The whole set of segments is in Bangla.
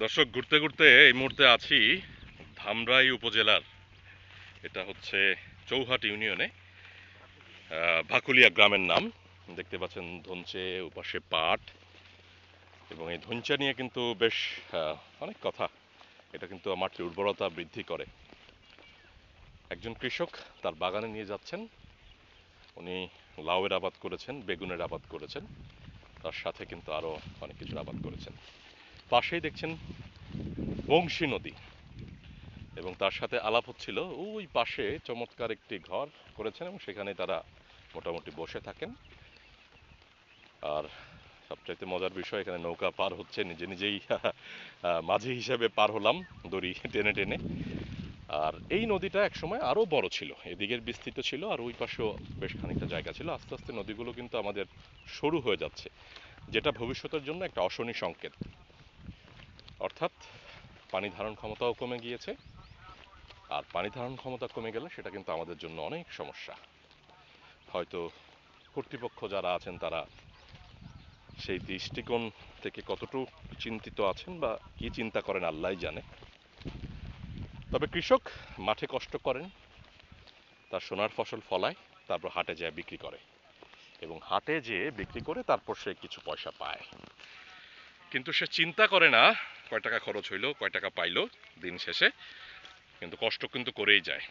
দর্শক, ঘুরতে ঘুরতে এই মুহূর্তে আছি ধামরাই উপজেলার। এটা হচ্ছে চৌহাট ইউনিয়নে ভাকুলিয়া গ্রামের নাম। দেখতে পাচ্ছেন ধনচে উপাসে পাট। এবং এই ধনচা নিয়ে কিন্তু বেশ অনেক কথা। এটা কিন্তু মাটির উর্বরতা বৃদ্ধি করে। একজন কৃষক তার বাগানে নিয়ে যাচ্ছেন। উনি লাউয়ের আবাদ করেছেন, বেগুনের আবাদ করেছেন। তার সাথে কিন্তু আরও অনেক কিছুর আবাদ করেছেন। পাশেই দেখছেন বংশী নদী। এবং তার সাথে আলাপ হচ্ছিল, ওই পাশে চমৎকার একটি ঘর করেছেন এবং সেখানে তারা মোটামুটি বসে থাকেন। আর সবচাইতে মজার বিষয়, এখানে নৌকা পার হচ্ছে, নিজে নিজেই মাঝি হিসেবে পার হলাম দড়ি টেনে টেনে। আর এই নদীটা একসময় আরও বড় ছিল, এদিকের বিস্তৃত ছিল, আর ওই পাশেও বেশ খানিকটা জায়গা ছিল। আস্তে আস্তে নদীগুলো কিন্তু আমাদের সরু হয়ে যাচ্ছে, যেটা ভবিষ্যতের জন্য একটা অশনি সংকেত। অর্থাৎ পানি ধারণ ক্ষমতাও কমে গিয়েছে। আর পানি ধারণ ক্ষমতা কমে গেলে সেটা কিন্তু আমাদের জন্য অনেক সমস্যা। হয়তো কর্তৃপক্ষ যারা আছেন তারা সেই দৃষ্টিকোণ থেকে কতটুকু চিন্তিত আছেন বা কি চিন্তা করেন আল্লাহ জানে। তবে কৃষক মাঠে কষ্ট করেন, তার সোনার ফসল ফলায়, তারপর হাটে যায় বিক্রি করে এবং হাটে যেয়ে বিক্রি করে তারপর সে কিছু পয়সা পায়। কিন্তু সে চিন্তা করে না কয় টাকা খরচ হইল, কয় টাকা পাইলো দিন শেষে, কিন্তু কষ্ট কিন্তু করেই যায়।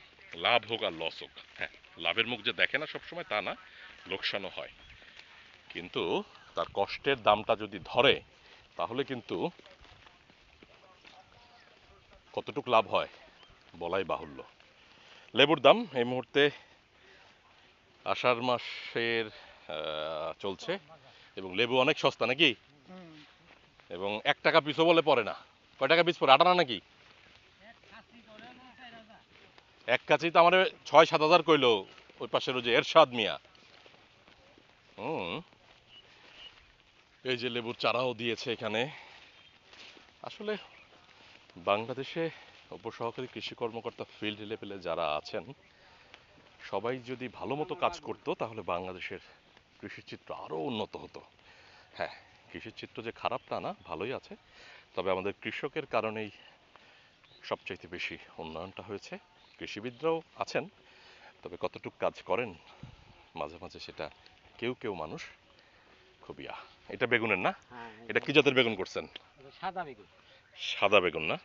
লাভ হোক আর লস হোক। হ্যাঁ লাভের মুখ যে দেখে না সবসময় তা না, লোকসানও হয়। কিন্তু তার কষ্টের দামটা যদি ধরে, তাহলে কিন্তু কতটুক লাভ হয় বলাই বাহুল্য। লেবুর দাম এই মুহূর্তে আষাঢ় মাসের চলছে এবং লেবু অনেক সস্তা নাকি? এবং এক টাকা পিছু বলে পড়ে না। কয় টাকা পিস পড়ে? আটানা নাকি? এক কাছেই তো আমার ছয় সাত হাজার কইলো, ওই পাশের ওই যে এরশাদ মিয়া। হুম। এই যে লেবুর চারাও দিয়েছে এখানে। আসলে বাংলাদেশে উপসহকারী কৃষি কর্মকর্তা ফিল্ড লেভেলে যারা আছেন, সবাই যদি ভালো মতো কাজ করতো, তাহলে বাংলাদেশের কৃষির চিত্র আরও উন্নত হতো। হ্যাঁ। কৃষির চিত্র যে খারাপ তা না ভালোই আছে। তবে আমাদের কৃষকের কারণেই সবচাইতে বেশি উন্নয়নটা হয়েছে। কৃষিবিদরাও আছেন তবে কতটুক কাজ করেন মাঝে মাঝে সেটা কেউ কেউ মানুষ খুবই আহ এটা বেগুনের না? হ্যাঁ এটা কি জাতের বেগুন করছেন? সাদা বেগুন। সাদা বেগুন না?